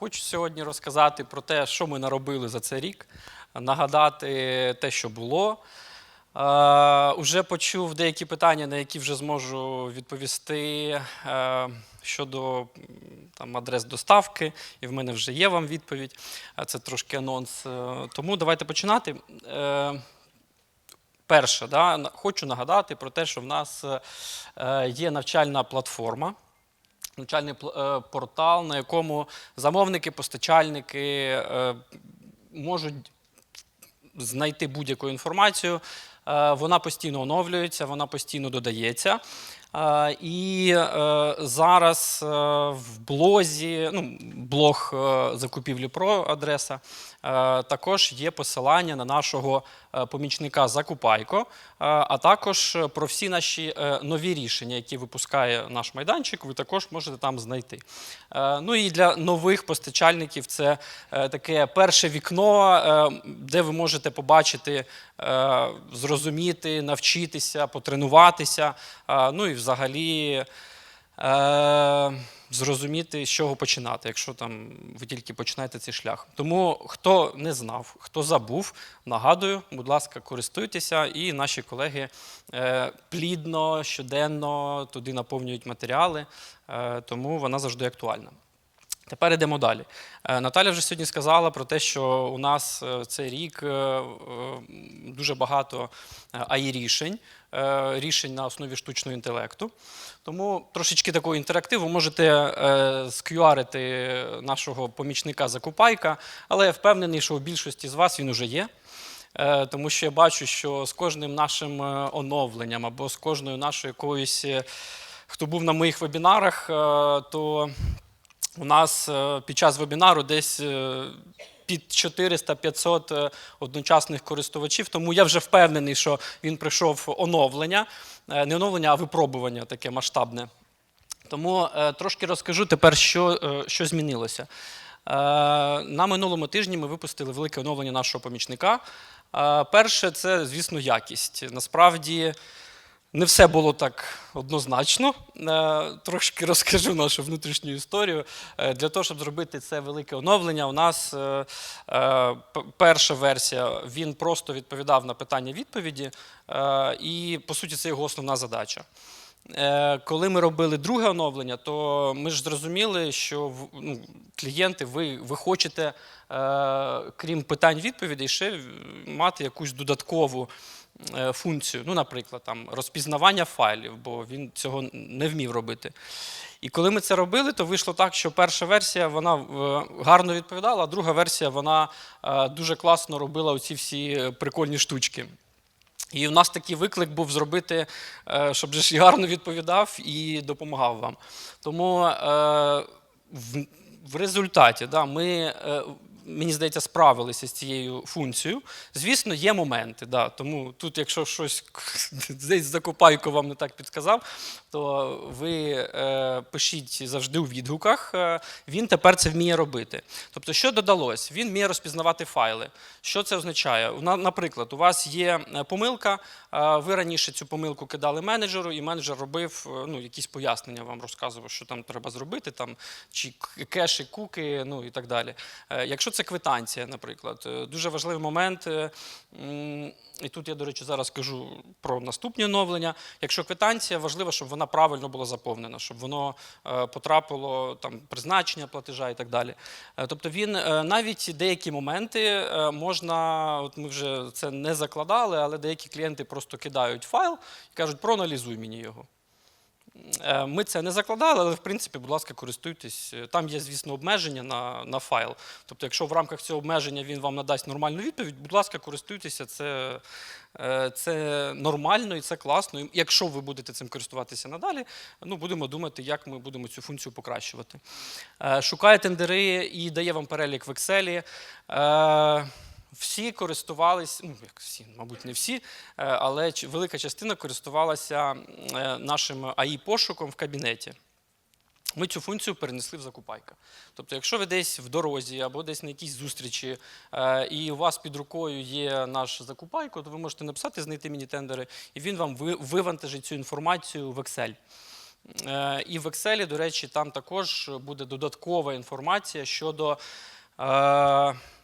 Хочу сьогодні розказати про те, що ми наробили за цей рік, нагадати те, що було. Е, Уже почув деякі питання, на які вже зможу відповісти е, щодо там, адрес доставки, і в мене вже є вам відповідь. Е, Це трошки анонс. Е, Тому давайте починати. Е, Перше, да, хочу нагадати про те, що в нас є навчальна платформа, навчальний е, портал, на якому замовники, постачальники е, можуть знайти будь-яку інформацію. Е, Вона постійно оновлюється, вона постійно додається. І е, зараз е, в блозі, ну, блог е, закупівлі про адреса, також є посилання на нашого помічника Закупайко, а також про всі наші нові рішення, які випускає наш майданчик, ви також можете там знайти. Ну і для нових постачальників це таке перше вікно, де ви можете побачити, зрозуміти, навчитися, потренуватися. е, Ну і взагалі е, зрозуміти, з чого починати, якщо там ви тільки починаєте цей шлях. Тому хто не знав, хто забув, нагадую, будь ласка, користуйтеся, і наші колеги е, плідно, щоденно туди наповнюють матеріали, е, тому вона завжди актуальна. Тепер йдемо далі. Е, Наталя вже сьогодні сказала про те, що у нас е, цей рік е, дуже багато ai рішень, на основі штучного інтелекту. Тому трошечки такого інтерактиву можете скюарити нашого помічника Закупайка, але я впевнений, що у більшості з вас він уже є. Тому що я бачу, що з кожним нашим оновленням або з кожною нашою якоюсь, хто був на моїх вебінарах, то у нас е, під час вебінару десь е, під 400-500 е, одночасних користувачів. Тому я вже впевнений, що він пройшов оновлення, не оновлення, а випробування таке масштабне. Тому трошки розкажу тепер, що, що змінилося. На минулому тижні ми випустили велике оновлення нашого помічника. Перше, це, звісно, якість. Насправді. Не все було так однозначно. Е, Трошки розкажу нашу внутрішню історію. Е, Для того, щоб зробити це велике оновлення, у нас е, перша версія він просто відповідав на питання відповіді, і по суті це його основна задача. Коли ми робили друге оновлення, то ми ж зрозуміли, що ну, клієнти, ви, ви хочете, крім питань відповідей, ще мати якусь додаткову функцію. Ну, наприклад, там розпізнавання файлів, бо він цього не вмів робити. І коли ми це робили, то вийшло так, що перша версія вона е, гарно відповідала, а друга версія вона е, дуже класно робила оці всі е, прикольні штучки. І у нас такий виклик був зробити, е, щоб ж гарно відповідав і допомагав вам. Тому е, в, результаті да, ми, е, мені здається, справилися з цією функцією. Звісно, є моменти. Да, тому тут, якщо щось десь закопайко вам не так підказав, то ви е, пишіть завжди у відгуках. Е, Він тепер це вміє робити. Тобто, що додалось? Він вміє розпізнавати файли. Що це означає? Наприклад, у вас є е, помилка, е, ви раніше цю помилку кидали менеджеру, і менеджер робив ну, якісь пояснення, вам розказував, що там треба зробити, там, чи кеші, куки, ну і так далі. Якщо це квитанція, наприклад, е, дуже важливий момент. е, І тут я, до речі, зараз кажу про наступні оновлення. Якщо квитанція, важливо, щоб вона правильно була заповнена, щоб воно е, потрапило там призначення платежа і так далі. Тобто він навіть деякі моменти можна, от ми вже це не закладали, але деякі клієнти просто кидають файл і кажуть, проаналізуй мені його. Е, Ми це не закладали, але в принципі, будь ласка, користуйтесь. Е, Там є, звісно, обмеження на, на файл. Тобто, якщо в рамках цього обмеження він вам надасть нормальну відповідь, будь ласка, користуйтеся. Це, е, це нормально і це класно. Якщо ви будете цим користуватися надалі, ну будемо думати, як ми будемо цю функцію покращувати. Шукає тендери і дає вам перелік в Excel. Всі користувалися, ну як всі, мабуть, не всі, е, але велика частина користувалася е, нашим AI-пошуком в кабінеті. Ми цю функцію перенесли в закупайка. Тобто, якщо ви десь в дорозі або десь на якійсь зустрічі, е, і у вас під рукою є наш закупайко, то ви можете написати знайти міні-тендери, і він вам вивантажить цю інформацію в Excel. І в Excel, до речі, там також буде додаткова інформація щодо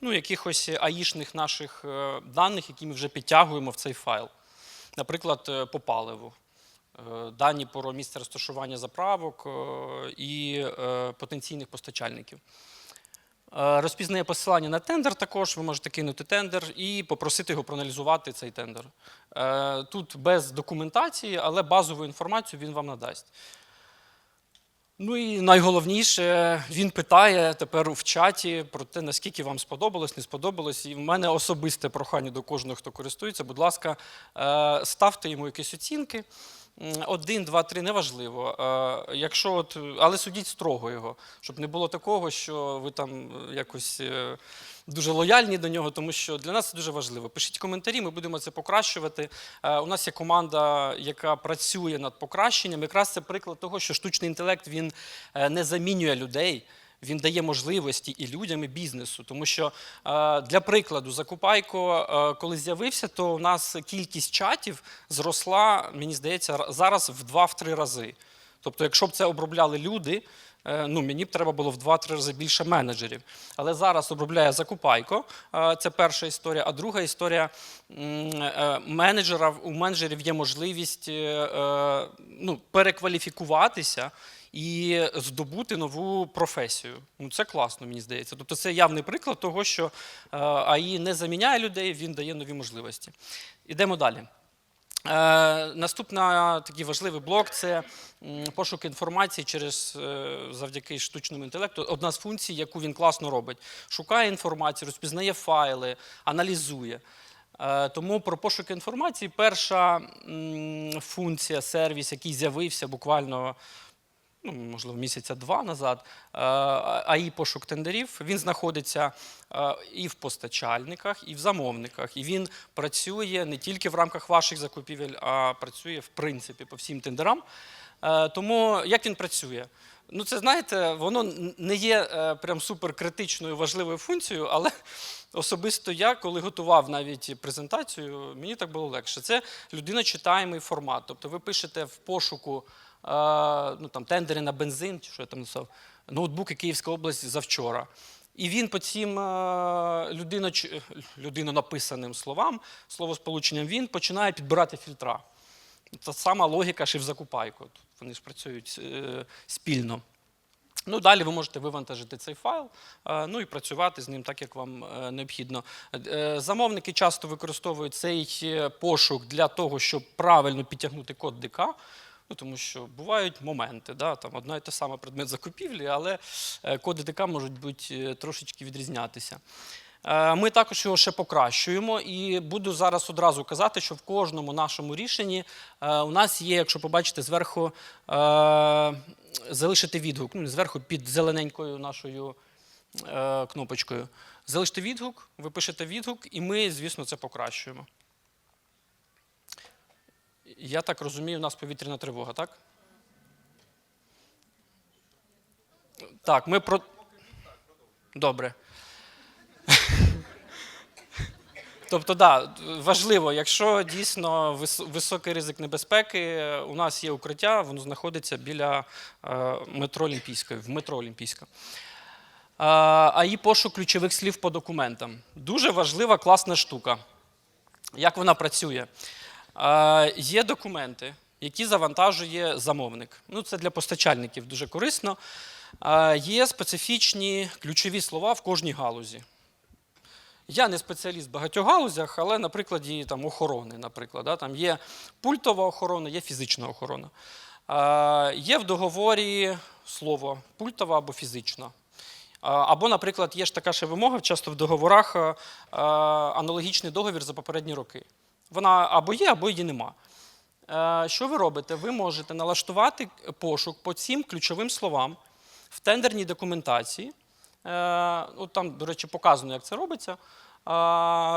ну, якихось аїшних наших е, даних, які ми вже підтягуємо в цей файл. Наприклад, е, по паливу. Е, Дані про місце розташування заправок і потенційних постачальників. Розпізнає посилання на тендер також. Ви можете кинути тендер і попросити його проаналізувати цей тендер. Тут без документації, але базову інформацію він вам надасть. Ну і найголовніше, він питає тепер в чаті про те, наскільки вам сподобалось, не сподобалось. І в мене особисте прохання до кожного, хто користується. Будь ласка, е, ставте йому якісь оцінки. Один, два, три, неважливо. Е, Якщо от, але судіть строго його, щоб не було такого, що ви там е, якось дуже лояльні до нього, тому що для нас це дуже важливо. Пишіть коментарі, ми будемо це покращувати. Е, У нас є команда, яка працює над покращенням. Якраз це приклад того, що штучний інтелект він е, не замінює людей. Він дає можливості і людям, і бізнесу. Тому що е, для прикладу, Закупайко, коли з'явився, то у нас кількість чатів зросла, мені здається, зараз в 2-3 рази. Тобто, якщо б це обробляли люди, ну мені б треба було в 2-3 рази більше менеджерів. Але зараз обробляє Закупайко. е, Це перша історія. А друга історія е, менеджера у менеджерів є можливість е, е, ну, перекваліфікуватися і здобути нову професію. Ну це класно, мені здається. Тобто це явний приклад того, що е, АІ не заміняє людей, він дає нові можливості. Ідемо далі. Е, Наступний такий важливий блок це пошук інформації через е, завдяки штучному інтелекту. Одна з функцій, яку він класно робить. Шукає інформацію, розпізнає файли, аналізує. Е, Тому про пошук інформації перша функція, сервіс, який з'явився буквально ну, можливо, місяця два назад, е, АІ пошук тендерів. Він знаходиться е, і в постачальниках, і в замовниках. І він працює не тільки в рамках ваших закупівель, а працює в принципі по всім тендерам. Е, Тому як він працює? Ну, це знаєте, воно не є прям суперкритичною важливою функцією, але особисто я, коли готував навіть презентацію, мені так було легше. Це людиночитаємий формат. Тобто ви пишете в пошуку ну, там, тендери на бензин, чи що я там написав, ноутбуки Київська область завчора. І він по цим людиноч... людинонаписаним словам, словосполученням, він починає підбирати фільтра. Та сама логіка ще в закупайку. Вони ж працюють е, спільно. Ну, далі ви можете вивантажити цей файл, ну і працювати з ним так, як вам е, необхідно. Е, Замовники часто використовують цей пошук для того, щоб правильно підтягнути код ДК. Ну, тому що бувають моменти, да, там одна і та сама предмет закупівлі, але е, коди ДК можуть бути е, трошечки відрізнятися. Е, Ми також його ще покращуємо, і буду зараз одразу казати, що в кожному нашому рішенні у нас є, якщо побачите, зверху залишити відгук. Ну, зверху під зелененькою нашою кнопочкою. Залиште відгук, ви пишете відгук, і ми, звісно, це покращуємо. Я так розумію, у нас повітряна тривога, так? Так, ми про. Добре. Тобто, да, важливо, якщо дійсно високий ризик небезпеки, у нас є укриття, воно знаходиться біля е, метро Олімпійської, в метро Олімпійська. А, а і пошук ключових слів по документам. Дуже важлива, класна штука. Як вона працює? Є документи, які завантажує замовник. Ну, це для постачальників дуже корисно. Є специфічні ключові слова в кожній галузі. Я не спеціаліст в багатьох галузях, але на прикладі там, охорони, наприклад, да, там є пультова охорона, є фізична охорона. Е, є в договорі слово пультова або фізична. Або, наприклад, є ж така ще вимога, часто в договорах аналогічний договір за попередні роки. Вона або є, або її нема. Е, Що ви робите? Ви можете налаштувати пошук по цим ключовим словам в тендерній документації. Е, Там, до речі, показано, як це робиться. Е,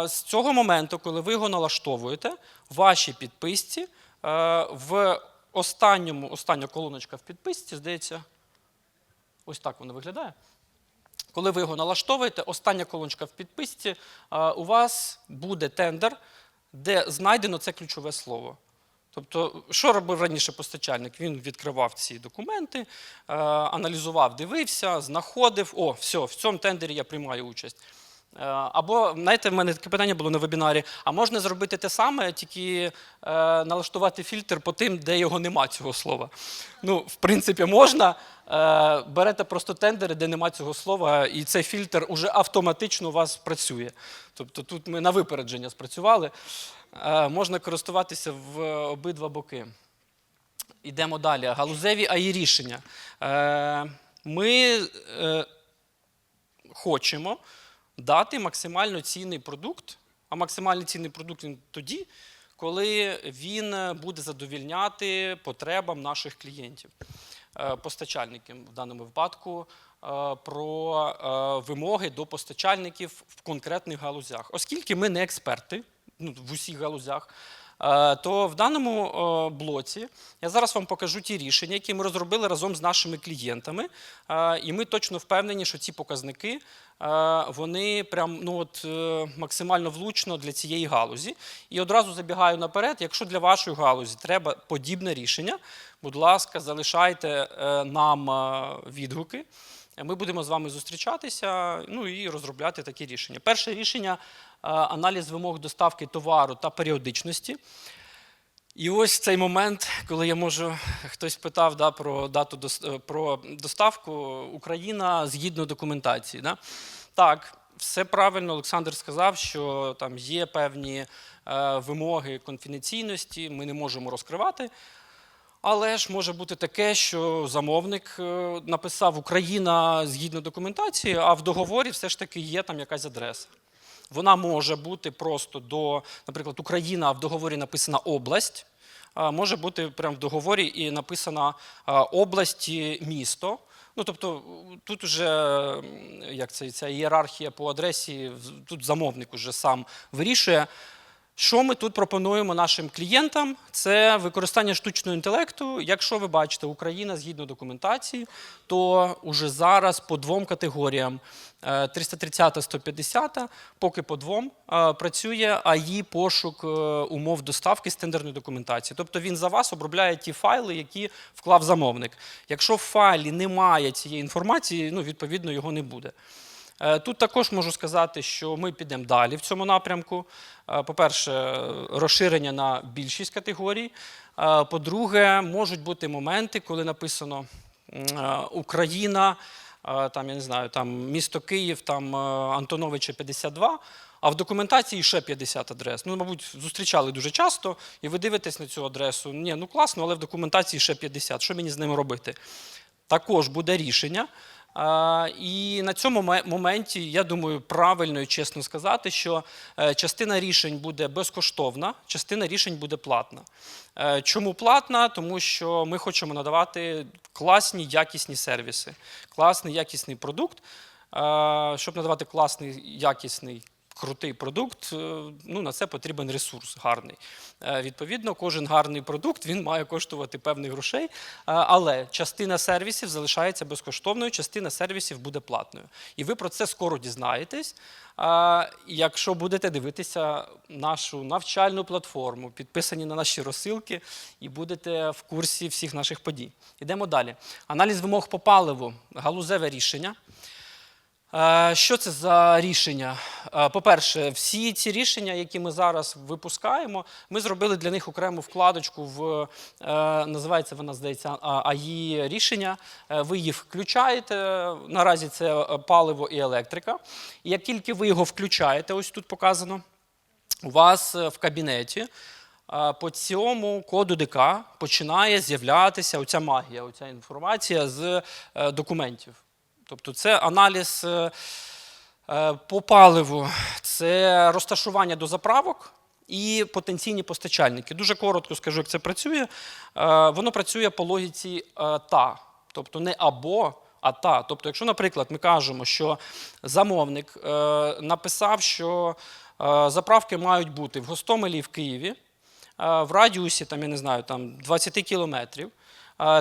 З цього моменту, коли ви його налаштовуєте, в вашій підписці в останньому, остання колоночка в підписці, здається, ось так воно виглядає. Коли ви його налаштовуєте, остання колоночка в підписці, у вас буде тендер, де знайдено це ключове слово. Тобто, що робив раніше постачальник? Він відкривав ці документи, е, аналізував, дивився, знаходив. О, все, в цьому тендері я приймаю участь. Е, Або, знаєте, в мене таке питання було на вебінарі: а можна зробити те саме, тільки е, налаштувати фільтр по тим, де його нема цього слова. Ну, в принципі, можна. Е, берете просто тендери, де нема цього слова, і цей фільтр уже автоматично у вас працює. Тобто тут ми на випередження спрацювали. Можна користуватися в обидва боки. Йдемо далі. Галузеві АІ рішення. Ми хочемо дати максимально цінний продукт, а максимально цінний продукт він тоді, коли він буде задовільняти потребам наших клієнтів, е, постачальників в даному випадку. е, Про е, вимоги до постачальників в конкретних галузях, оскільки ми не експерти ну, в усіх галузях, то в даному е, блоці я зараз вам покажу ті рішення, які ми розробили разом з нашими клієнтами. Е, І ми точно впевнені, що ці показники е, вони прям ну от е, максимально влучно для цієї галузі. І одразу забігаю наперед. Якщо для вашої галузі треба подібне рішення, будь ласка, залишайте е, нам е, відгуки. Ми будемо з вами зустрічатися ну і розробляти такі рішення. Перше рішення е, аналіз вимог доставки товару та періодичності. І ось цей момент, коли я можу, хтось питав да, про дату е, про доставку Україна згідно документації. Да? Так, все правильно, Олександр сказав, що там є певні е, вимоги конфіденційності, ми не можемо розкривати. Але ж може бути таке, що замовник е, написав Україна згідно документації, а в договорі все ж таки є там якась адреса. Вона може бути просто до, наприклад, Україна, в договорі написана область. Може бути прямо в договорі і написана область, і місто. Ну, тобто, тут вже як це, ця ієрархія по адресі, тут замовник уже сам вирішує. Що ми тут пропонуємо нашим клієнтам? Це використання штучного інтелекту. Якщо ви бачите Україна згідно документації, то уже зараз по двом категоріям е, 330 150 поки по двом е, працює АІ пошук е, умов доставки з тендерної документації. Тобто він за вас обробляє ті файли, які вклав замовник. Якщо в файлі немає цієї інформації, ну відповідно його не буде. Е, Тут також можу сказати, що ми підемо далі в цьому напрямку. Е, По-перше, розширення на більшість категорій. Е, По-друге, можуть бути моменти, коли написано Україна, там я не знаю, там місто Київ, там Антоновича 52. А в документації ще 50 адрес. Ну, мабуть, зустрічали дуже часто, і ви дивитесь на цю адресу. Ні, ну класно, але в документації ще 50. Що мені з ними робити? Також буде рішення. І на цьому моменті, я думаю, правильно і чесно сказати, що е, частина рішень буде безкоштовна, частина рішень буде платна. Е, Чому платна? Тому що ми хочемо надавати класні якісні сервіси, класний якісний продукт. Е, Щоб надавати класний якісний крутий продукт, е, ну на це потрібен ресурс гарний. Е, Відповідно, кожен гарний продукт він має коштувати певних грошей, е, але частина сервісів залишається безкоштовною, частина сервісів буде платною. І ви про це скоро дізнаєтесь. Якщо будете дивитися нашу навчальну платформу, підписані на наші розсилки, і будете в курсі всіх наших подій. Йдемо далі. Аналіз вимог по паливу, галузеве рішення. Е, Що це за рішення? Е, По-перше, всі ці рішення, які ми зараз випускаємо, ми зробили для них окрему вкладочку в е, називається вона, здається, АІ рішення. Ви їх включаєте. Наразі це паливо і електрика. І як тільки ви його включаєте, ось тут показано, у вас в кабінеті по цьому коду ДК починає з'являтися оця магія, оця інформація з документів. Тобто це аналіз е, е, по паливу, це розташування до заправок і потенційні постачальники. Дуже коротко скажу, як це працює. Е, Воно працює по логіці та, тобто не або. А та, тобто, якщо, наприклад, ми кажемо, що замовник написав, що заправки мають бути в Гостомелі в Києві, в радіусі там, я не знаю, там 20 кілометрів,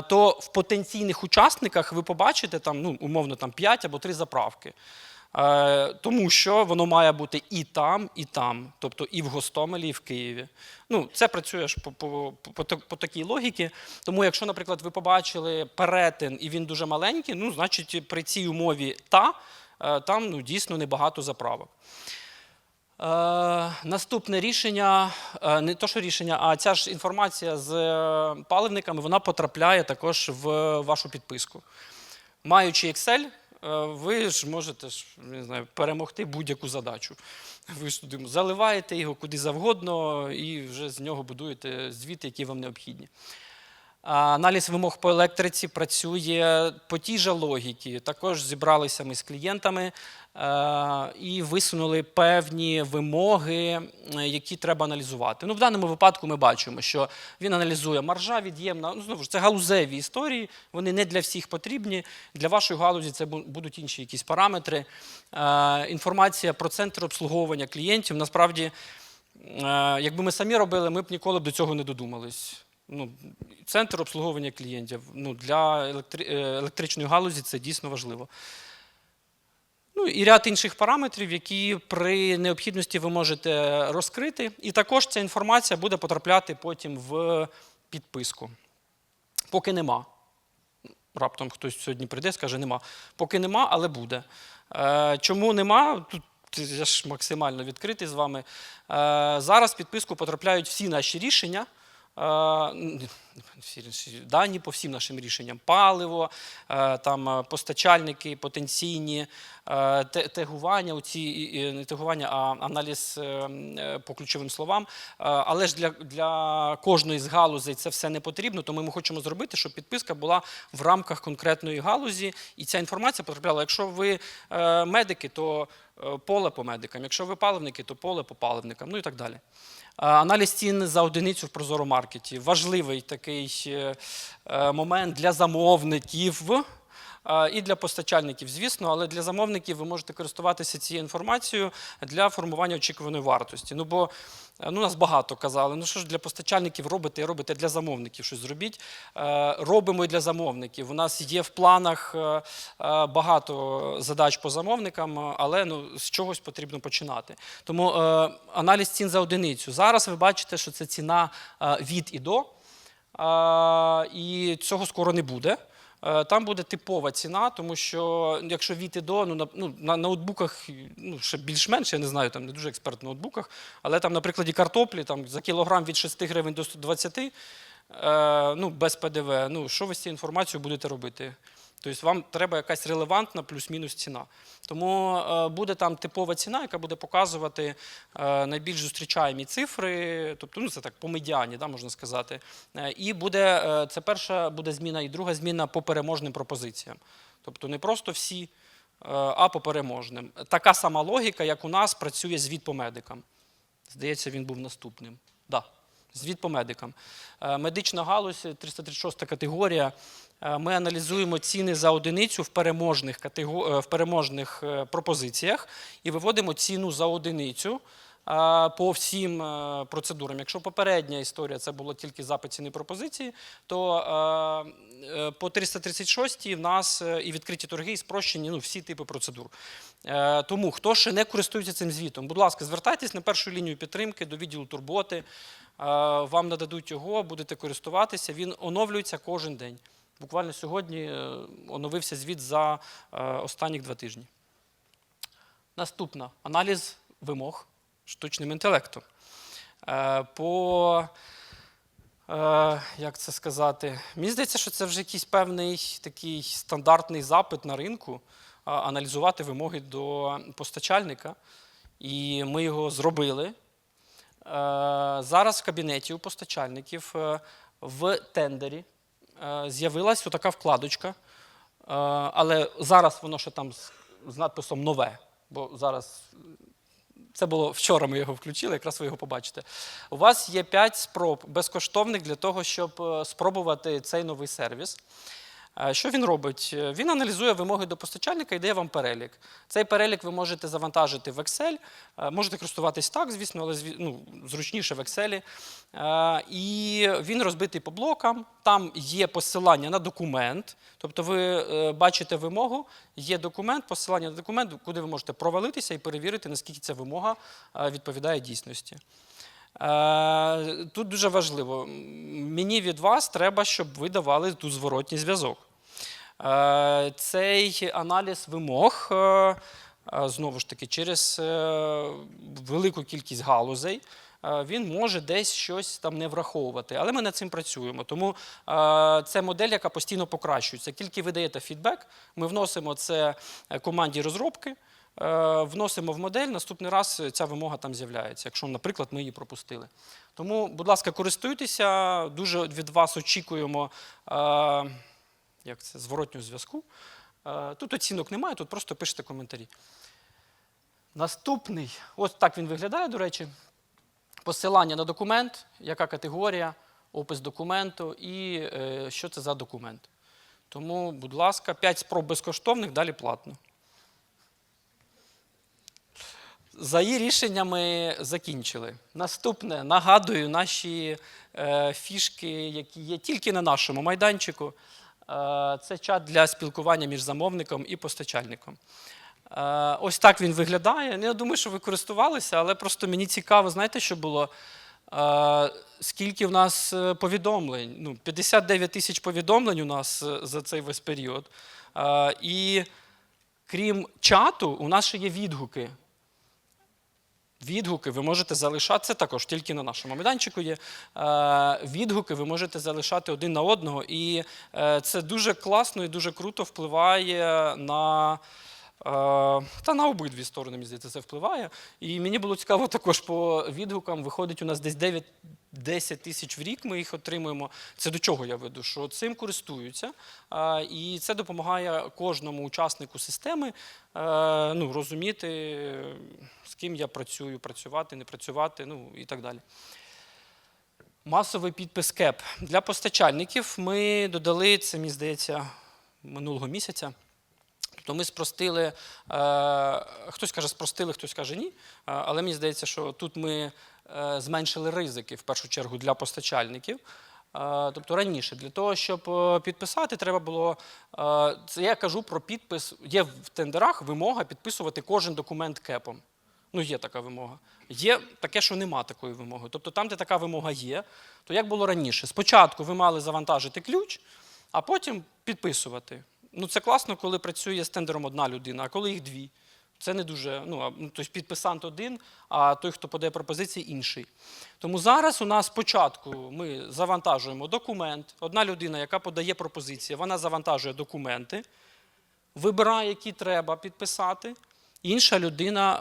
то в потенційних учасниках ви побачите там, ну, умовно там 5 або 3 заправки. Е, Тому що воно має бути і там, і там, тобто і в Гостомелі, і в Києві. Ну, це працює ж по, по, по, по такій логіці. Тому, якщо, наприклад, ви побачили перетин і він дуже маленький, ну, значить при цій умові та е, там ну, дійсно небагато заправок. Е, наступне рішення, е, не то, що рішення, а ця ж інформація з е, паливниками, вона потрапляє також в вашу підписку. Маючи Excel, ви ж можете не знаю, перемогти будь-яку задачу. Ви ж туди заливаєте його куди завгодно і вже з нього будуєте звіти, які вам необхідні. Аналіз вимог по електриці працює по тій же логіці. Також зібралися ми з клієнтами е, і висунули певні вимоги, е, які треба аналізувати. Ну, в даному випадку ми бачимо, що він аналізує маржа від'ємна. Ну, знову ж це галузеві історії, вони не для всіх потрібні. Для вашої галузі це бу- будуть інші якісь параметри. Е, Інформація про центр обслуговування клієнтів. Насправді, якби ми самі робили, ми б ніколи б до цього не додумались. Ну, центр обслуговування клієнтів ну, для е, електричної галузі це дійсно важливо. Ну і ряд інших параметрів, які при необхідності ви можете розкрити. І також ця інформація буде потрапляти потім в підписку. Поки нема. Раптом хтось сьогодні прийде, скаже, нема. Поки нема, але буде. Е, чому нема? Тут я ж максимально відкритий з вами. Е, зараз в підписку потрапляють всі наші рішення. Е, дані по всім нашим рішенням: паливо, е, там е, постачальники потенційні, тегування, оці, не тегування, а аналіз по ключовим словам. Але ж для, для кожної з галузей це все не потрібно, тому ми хочемо зробити, щоб підписка була в рамках конкретної галузі, і ця інформація потрапляла. Якщо ви медики, то поле по медикам. Якщо ви паливники, то поле по паливникам, ну і так далі. Аналіз цін за одиницю в Прозоро маркеті важливий такий е, е, момент для замовників. І для постачальників, звісно, але для замовників ви можете користуватися цією інформацією для формування очікуваної вартості. Ну бо е, ну, нас багато казали, ну що ж для постачальників робите, і робите для замовників щось зробіть. Е, Робимо і для замовників. У нас є в планах е, багато задач по замовникам, але ну, з чогось потрібно починати. Тому аналіз цін за одиницю. Зараз ви бачите, що це ціна від і до. І цього скоро не буде. Е, Там буде типова ціна, тому що якщо від і до, ну, на, ну, на ноутбуках ну, ще більш-менш, я не знаю, там не дуже експерт в ноутбуках, але там, наприклад, картоплі там, за кілограм від 6 гривень до 120, е, ну, без ПДВ, ну, що ви з цією інформацією будете робити? Тобто вам треба якась релевантна плюс-мінус ціна. Тому е, буде там типова ціна, яка буде показувати е, найбільш зустрічаємі цифри, тобто ну, це так по медіані, да, можна сказати. Е, і буде це перша буде зміна, і друга зміна по переможним пропозиціям. Тобто не просто всі, а по переможним. Така сама логіка, як у нас працює звіт по медикам. Здається, він був наступним. Да. Звіт по медикам. Медична галузь, 336 категорія. Е, Ми аналізуємо ціни за одиницю в переможних, катего... е, в переможних е, пропозиціях і виводимо ціну за одиницю по всім процедурам. Якщо попередня історія це було тільки запит ціни пропозиції, то по 336 в нас і відкриті торги, і спрощені ну, всі типи процедур. Тому хто ще не користується цим звітом, будь ласка, звертайтесь на першу лінію підтримки до відділу турботи. Вам нададуть його, будете користуватися. Він оновлюється кожен день. Буквально сьогодні е, оновився звіт за е, останні два тижні. Наступна аналіз вимог штучним інтелектом. Е, По як це сказати? Мені здається, що це вже якийсь певний такий стандартний запит на ринку аналізувати вимоги до постачальника. І ми його зробили. Зараз в кабінеті у постачальників в тендері з'явилась така вкладочка, Е, але зараз воно ще там з- з надписом нове, бо зараз це було вчора. Ми його включили, якраз ви його побачите. У вас є 5 спроб безкоштовних для того, щоб е, спробувати цей новий сервіс. Е, Що він робить? Е, Він аналізує вимоги до постачальника і дає вам перелік. Цей перелік ви можете завантажити в Excel, е, можете користуватись так, звісно, але ну, зручніше в Excel. І він розбитий по блокам. Там є посилання на документ. Тобто ви бачите вимогу, є документ, посилання на документ, куди ви можете провалитися і перевірити, наскільки ця вимога відповідає дійсності. Тут дуже важливо. Мені від вас треба, щоб ви давали тут зворотній зв'язок. Е, Цей аналіз вимог, е, е, знову ж таки, через велику кількість галузей. Він може десь щось там не враховувати, але ми над цим працюємо. Тому це модель, яка постійно покращується. Тільки ви даєте фідбек, ми вносимо це команді розробки, вносимо в модель. Наступний раз ця вимога там з'являється, якщо, наприклад, ми її пропустили. Тому, будь ласка, користуйтеся. Дуже від вас очікуємо. Як це, зворотнього зв'язку. Е, Тут оцінок немає, тут просто пишете коментарі. Наступний, ось так він виглядає, до речі. Посилання на документ, яка категорія, опис документу і е, що це за документ. Тому, будь ласка, 5 спроб безкоштовних, далі платно. За її рішеннями закінчили. Наступне, нагадую, наші е, фішки, які є тільки на нашому майданчику. Е, це чат для спілкування між замовником і постачальником. Е, ось так він виглядає. Ну, Я думаю, що ви користувалися, але просто мені цікаво, знаєте, що було? Е, скільки в нас повідомлень? Ну, 59 тисяч повідомлень у нас за цей весь період. І крім чату, у нас ще є відгуки. Відгуки ви можете залишати, це також тільки на нашому майданчику є. Е, Відгуки ви можете залишати один на одного, і е, це дуже класно і дуже круто впливає на. Е, Та на обидві сторони, мені здається, це впливає. І мені було цікаво також по відгукам. Виходить, у нас десь 9 10 тисяч в рік ми їх отримуємо. Це до чого я веду? Що цим користуються, і це допомагає кожному учаснику системи е, ну, розуміти, з ким я працюю, працювати, не працювати, ну і так далі. Масовий підпис КЕП. Для постачальників ми додали, це, мені здається, минулого місяця. Тобто ми спростили, е, хтось каже спростили, хтось каже ні. Е, але мені здається, що тут ми е, зменшили ризики в першу чергу для постачальників. Тобто раніше для того, щоб підписати, треба було. Це я кажу про підпис. Є в тендерах вимога підписувати кожен документ кепом. Ну, є така вимога. Є таке, що нема такої вимоги. Тобто там, де така вимога є, то як було раніше? Спочатку ви мали завантажити ключ, а потім підписувати. Ну, це класно, коли працює з тендером одна людина, а коли їх дві. Це не дуже, ну, ну, тобто підписант один, а той, хто подає пропозиції, інший. Тому зараз у нас спочатку ми завантажуємо документ. Одна людина, яка подає пропозиції, вона завантажує документи, вибирає, які треба підписати. Інша людина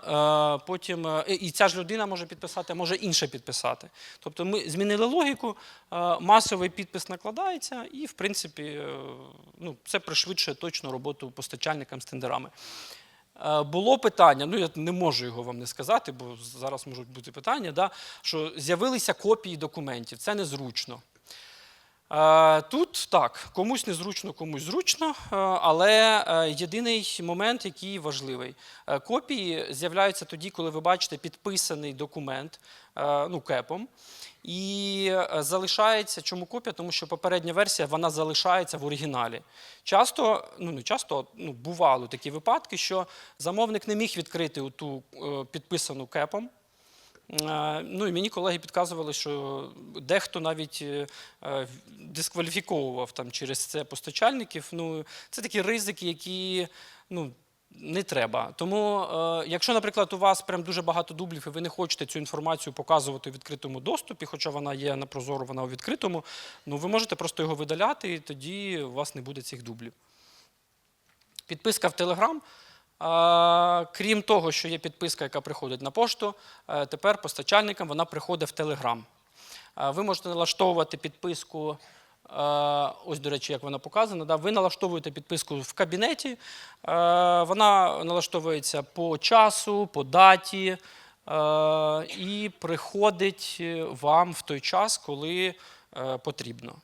е, потім, е, і ця ж людина може підписати, а може інша підписати. Тобто ми змінили логіку, е, масовий підпис накладається, і, в принципі, ну, це пришвидшує точно роботу постачальникам з тендерами. Було питання, ну я не можу його вам не сказати, бо зараз можуть бути питання, да, що з'явилися копії документів. Це незручно. Е, Тут так, комусь незручно, комусь зручно, е, але е, єдиний момент, який важливий. Копії з'являються тоді, коли ви бачите підписаний документ ну, кепом. І залишається, чому копія? Тому що попередня версія вона залишається в оригіналі. Часто, ну не часто, ну, бували такі випадки, що замовник не міг відкрити ту підписану кепом. Е, Ну і мені колеги підказували, що дехто навіть е, е, дискваліфіковував там через це постачальників. Ну, це такі ризики, які ну, не треба. Тому, якщо, наприклад, у вас прям дуже багато дублів, і ви не хочете цю інформацію показувати у відкритому доступі, хоча вона є на прозоро, вона у відкритому, ну ви можете просто його видаляти, і тоді у вас не буде цих дублів. Підписка в Telegram. Крім того, що є підписка, яка приходить на пошту, е, тепер постачальникам вона приходить в. А, Ви можете налаштовувати підписку. е, Ось, до речі, як вона показана. да, Ви налаштовуєте підписку в кабінеті. е, Вона налаштовується по часу, по даті і приходить вам в той час, коли потрібно.